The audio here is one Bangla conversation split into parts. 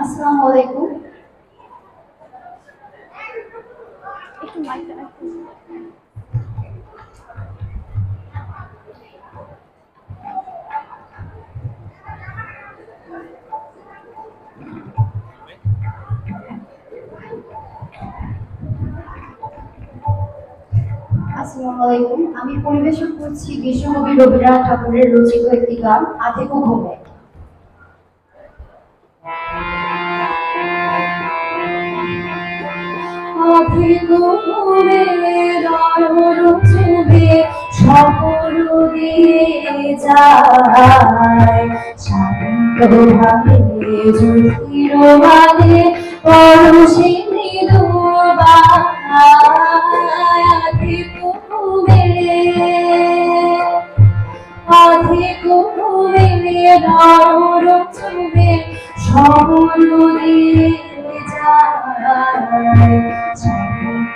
আসসালামু আলাইকুম। আসসালামু আলাইকুম। আমি পরিবেশন করছি বিশ্বকবি রবীন্দ্রনাথ ঠাকুরের রচিত একটি গান আধেকু ঘুমে। আধেকু ঘুমে নয়ন চুবে সকল দিয়ে যায়। শান্ত ভাবে জ্যোতির মানে পরশে মৃদু আধেকু ঘুমে নয়ন চুবে সকল দিয়ে যায়।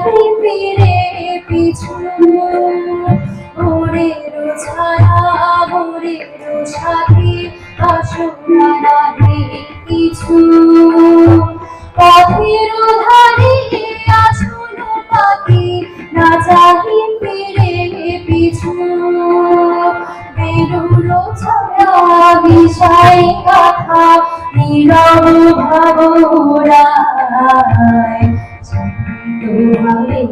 যাবে ফিরে পিছু ভোরের ছায়া ভোরের সাথে বাসনা রাখে কিছু। পথের ধারে আসন পাতি না চাহি ফিরে পিছু। বেরুলো ছায়া বিষয় কথা, নীরব ভাবরায়।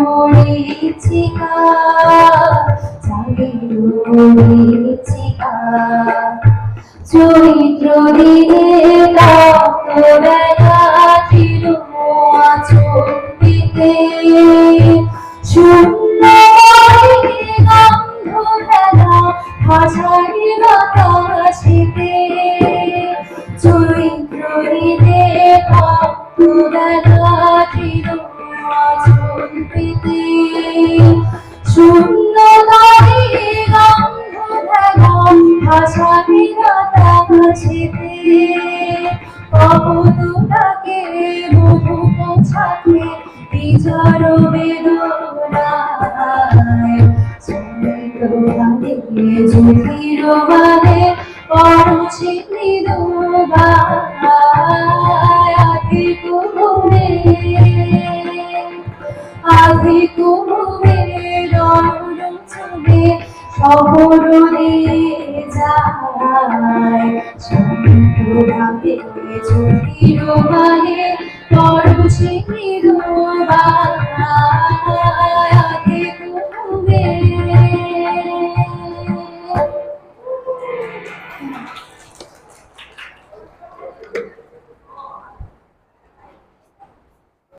মরিচিকা জাগিল মরিচিকা। চরিত্র দিনে কাপড়া ছিল আচরিতে শূন্য গন্ধ অবদুটাকে বহু পৌঁছাতে বিচার বেদনায়। জ্যোতির মানে পরশি আধি কুমে আধি কুমে রণ চুবে শহর যায়। ভাবে জ্যোতির মানে পরশি